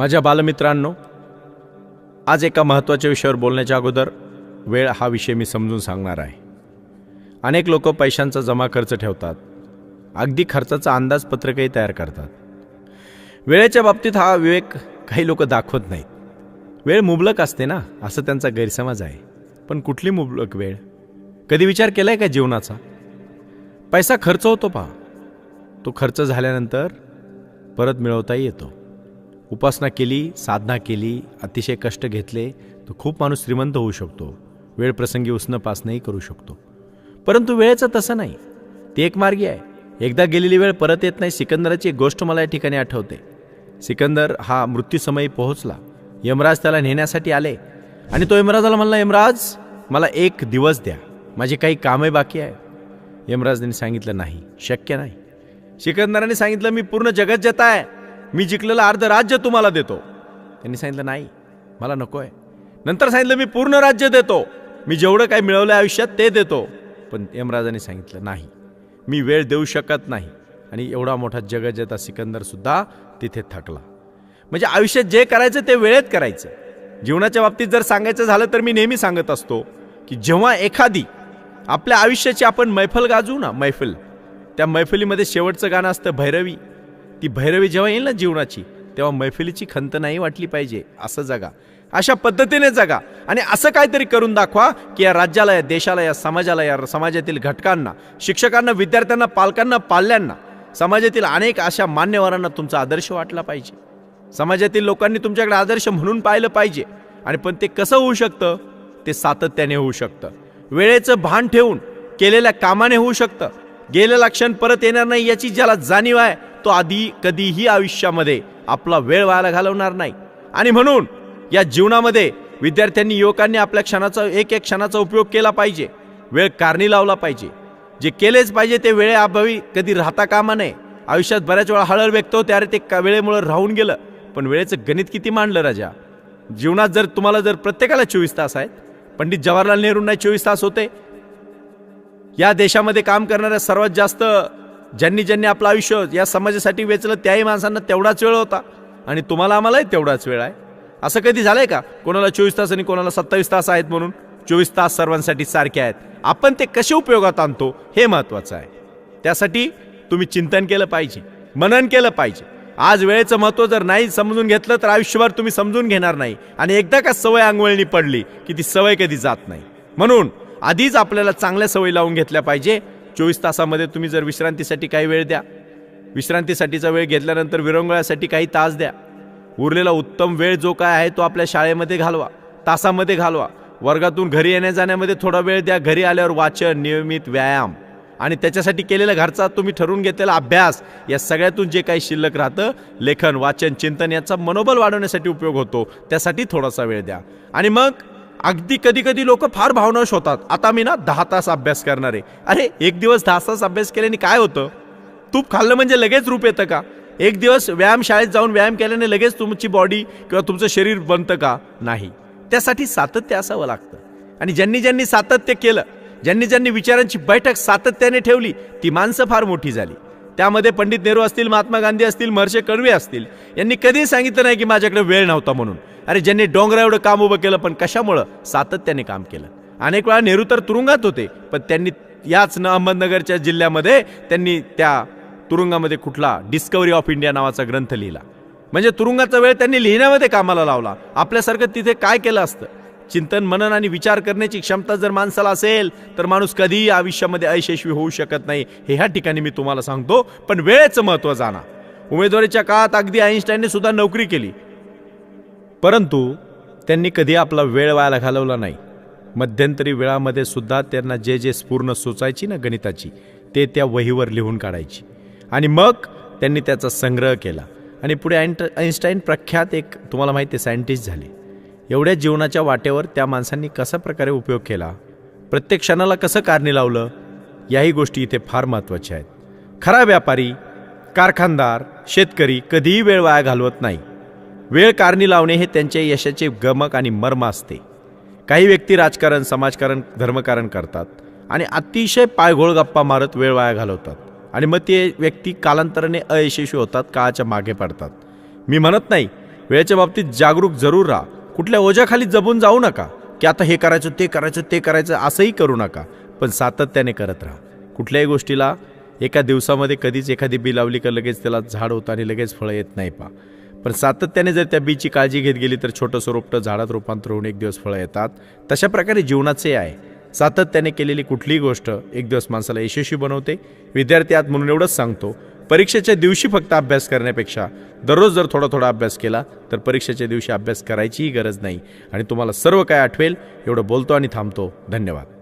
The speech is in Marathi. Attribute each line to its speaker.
Speaker 1: माझ्या बालमित्रांनो आज एका महत्त्वाच्या विषयावर बोलण्याच्या अगोदर वेळ हा विषय मी समजून सांगणार आहे. अनेक लोक पैशांचा जमा खर्च ठेवतात. अगदी खर्चाचा अंदाजपत्रकही तयार करतात. वेळेच्या बाबतीत हा विवेक काही लोक दाखवत नाहीत. वेळ मुबलक असते ना असं त्यांचा गैरसमज आहे. पण कुठली मुबलक वेळ? कधी विचार केलाय का जीवनाचा? पैसा खर्च होतो पहा. तो खर्च झाल्यानंतर परत मिळवताही येतो. उपासना केली साधना केली अतिशय कष्ट घेतले तर खूप माणूस श्रीमंत होऊ शकतो. वेळ प्रसंगी उसणं करू शकतो. परंतु वेळेचं तसं नाही. ती एक मार्गी आहे. एकदा गेलेली वेळ परत येत नाही सिकंदराची एक गोष्ट मला या ठिकाणी आठवते. सिकंदर हा मृत्यूसमयी पोहोचला. यमराज त्याला नेण्यासाठी आले. आणि तो यमराजाला म्हणला यमराज मला एक दिवस द्या. माझी काही कामही बाकी आहे. यमराजने सांगितलं नाही शक्य नाही. सिकंदराने सांगितलं मी पूर्ण जगत जत आहे. मी जिंकलेलं अर्ध राज्य तुम्हाला देतो. त्यांनी सांगितलं नाही मला नको आहे नंतर सांगितलं मी पूर्ण राज्य देतो. मी जेवढं काही मिळवलं आयुष्यात ते देतो. पण यमराजाने सांगितलं नाही मी वेळ देऊ शकत नाही. आणि एवढा मोठा जगजता सिकंदरसुद्धा तिथे थकला. म्हणजे आयुष्यात जे करायचं ते वेळेत करायचं. जीवनाच्या बाबतीत जर सांगायचं झालं तर मी नेहमी सांगत असतो की जेव्हा एखादी आपल्या आयुष्याची आपण मैफल गाजू ना मैफल त्या मैफलीमध्ये शेवटचं गाणं असतं भैरवी. ती भैरवी जेव्हा येईल ना जीवनाची तेव्हा मैफिलीची खंत नाही वाटली पाहिजे. असं जगा. अशा पद्धतीने जगा. आणि असं काहीतरी करून दाखवा की या राज्याला या देशाला या समाजाला या समाजातील घटकांना शिक्षकांना विद्यार्थ्यांना पालकांना पाल्यांना समाजातील अनेक अशा मान्यवरांना तुमचा आदर्श वाटला पाहिजे. समाजातील लोकांनी तुमच्याकडे आदर्श म्हणून पाहिलं पाहिजे. आणि पण ते कसं होऊ शकतं? ते सातत्याने होऊ शकतं. वेळेचं भान ठेवून केलेल्या कामाने होऊ शकतं. गेलेला क्षण परत येणार नाही याची ज्याला जाणीव आहे तो आधी कधीही आयुष्यामध्ये आपला वेळ व्हायला घालवणार नाही. आणि म्हणून या जीवनामध्ये विद्यार्थ्यांनी युवकांनी आपल्या क्षणाचा एक एक क्षणाचा उपयोग केला पाहिजे. वेळ कारणी लावला पाहिजे. जे केलेच पाहिजे ते वेळेअभावी कधी राहता कामा नये. आयुष्यात बऱ्याच वेळा हळहळ व्यक्त होते. अरे ते का- वेळेमुळं राहून गेलं? पण वेळेचं गणित किती मांडलं राजा? जीवनात जर तुम्हाला जर प्रत्येकाला चोवीस तास आहेत पंडित जवाहरलाल नेहरूंना चोवीस तास होते. या देशामध्ये काम करणाऱ्या सर्वात जास्त ज्यांनी ज्यांनी आपलं आयुष्य या समाजासाठी वेचलं त्याही माणसांना तेवढाच वेळ होता. आणि तुम्हाला आम्हालाही तेवढाच वेळ आहे. असं कधी झालंय का? कोणाला चोवीस तास आणि कोणाला सत्तावीस तास आहेत म्हणून? चोवीस तास सर्वांसाठी सारखे आहेत. आपण ते कसे उपयोगात आणतो हे महत्वाचं आहे. त्यासाठी तुम्ही चिंतन केलं पाहिजे मनन केलं पाहिजे. आज वेळेचं महत्त्व जर नाही समजून घेतलं तर आयुष्यभर तुम्ही समजून घेणार नाही. आणि एकदा का सवय अंगवळणी पडली की ती सवय कधी जात नाही. म्हणून आधीच आपल्याला चांगल्या सवयी लावून घेतल्या पाहिजे. चोवीस तासामध्ये तुम्ही जर विश्रांतीसाठी काही वेळ द्या विश्रांतीसाठीचा वेळ घेतल्यानंतर विरंगुळ्यासाठी काही तास द्या. उरलेला उत्तम वेळ जो काय आहे तो आपल्या शाळेमध्ये घालवा तासामध्ये घालवा. वर्गातून घरी येण्या जाण्यामध्ये थोडा वेळ द्या घरी आल्यावर वाचन नियमित व्यायाम. आणि त्याच्यासाठी केलेला घरचा तुम्ही ठरवून घेतलेला अभ्यास या सगळ्यातून जे काही शिल्लक राहतं लेखन वाचन चिंतन याचा मनोबल वाढवण्यासाठी उपयोग होतो. त्यासाठी थोडासा वेळ द्या. आणि मग अगदी कधी कधी लोक फार भावनाश होतात आता मी ना दहा तास अभ्यास करणार आहे. अरे एक दिवस दहा तास अभ्यास केल्याने काय होतं? तूप खाल्लं म्हणजे लगेच रूप येतं का? एक दिवस व्यायाम शाळेत जाऊन व्यायाम केल्याने लगेच तुमची बॉडी किंवा तुमचं शरीर बनतं का? नाही. त्यासाठी सातत्य असावं लागतं. आणि ज्यांनी ज्यांनी सातत्य केलं ज्यांनी ज्यांनी विचारांची बैठक सातत्याने ठेवली ती माणसं फार मोठी झाली. त्यामध्ये पंडित नेहरू असतील महात्मा गांधी असतील महर्षे कर्वे असतील. यांनी कधीही सांगितलं नाही की माझ्याकडे वेळ नव्हता म्हणून. अरे ज्यांनी डोंगरा एवढं काम उभं केलं पण कशामुळं? सातत्याने काम केलं. अनेक वेळा नेहरू तर तुरुंगात होते पण त्यांनी याच न अहमदनगरच्या जिल्ह्यामध्ये त्यांनी त्या तुरुंगामध्ये कुठला डिस्कवरी ऑफ इंडिया नावाचा ग्रंथ लिहिला. म्हणजे तुरुंगाचा वेळ त्यांनी लिहिण्यामध्ये कामाला लावला. आपल्यासारखं तिथे काय केलं असतं? चिंतन मनन आणि विचार करण्याची क्षमता जर माणसाला असेल तर माणूस कधीही आयुष्यामध्ये अयशस्वी होऊ शकत नाही. हे ह्या ठिकाणी मी तुम्हाला सांगतो पण वेळेचं महत्त्व जाणा. उमेदवारीच्या काळात अगदी आईन्स्टाईनने सुद्धा नोकरी केली. परंतु त्यांनी कधी आपला वेळ व्हायला घालवला नाही. मध्यंतरी वेळामध्ये सुद्धा त्यांना जे जे स्पूर्ण सुचायची ना गणिताची ते त्या वहीवर लिहून काढायची. आणि मग त्यांनी त्याचा संग्रह केला. आणि पुढे आइंट आईन्स्टाईन प्रख्यात एक तुम्हाला माहिती आहे सायंटिस्ट झाले. एवढ्या जीवनाच्या वाटेवर त्या माणसांनी कसा प्रकारे उपयोग केला? प्रत्येक क्षणाला कसं कारणी लावलं? याही गोष्टी इथे फार महत्त्वाच्या आहेत. खरा व्यापारी कारखानदार शेतकरी कधीही वेळ वाया घालवत नाही. वेळ कारणी लावणे हे त्यांच्या यशाचे गमक आणि मर्म असते. काही व्यक्ती राजकारण समाजकारण धर्मकारण करतात आणि अतिशय पायघोळ गप्पा मारत वेळ वाया घालवतात आणि मग ते व्यक्ती कालांतराने अयशस्वी होतात काळाच्या मागे पडतात. मी म्हणत नाही वेळेच्या बाबतीत जागरूक जरूर राहा. कुठल्या ओझ्याखाली जपून जाऊ नका की आता हे करायचं ते करायचं ते करायचं असंही करू नका. पण सातत्याने करत राहा. कुठल्याही गोष्टीला एका दिवसामध्ये कधीच एखादी बी लावली का लगेच त्याला झाड होतं आणि लगेच फळं येत नाही पा. पण सातत्याने जर त्या बीची काळजी घेत गेली तर छोटंसं रोपटं झाडात रूपांतर होऊन एक दिवस फळं येतात. तशा प्रकारे जीवनाचे आहे. सातत्याने केलेली कुठलीही गोष्ट एक दिवस माणसाला यशस्वी बनवते. विद्यार्थी आत म्हणून एवढंच सांगतो परीक्षेच्या दिवशी फक्त अभ्यास करण्यापेक्षा दररोज जर थोडा थोडा अभ्यास केला तर परीक्षेच्या दिवशी अभ्यास करायचीही गरज नाही. आणि तुम्हाला सर्व काय आठवेल एवढं बोलतो आणि थांबतो. धन्यवाद.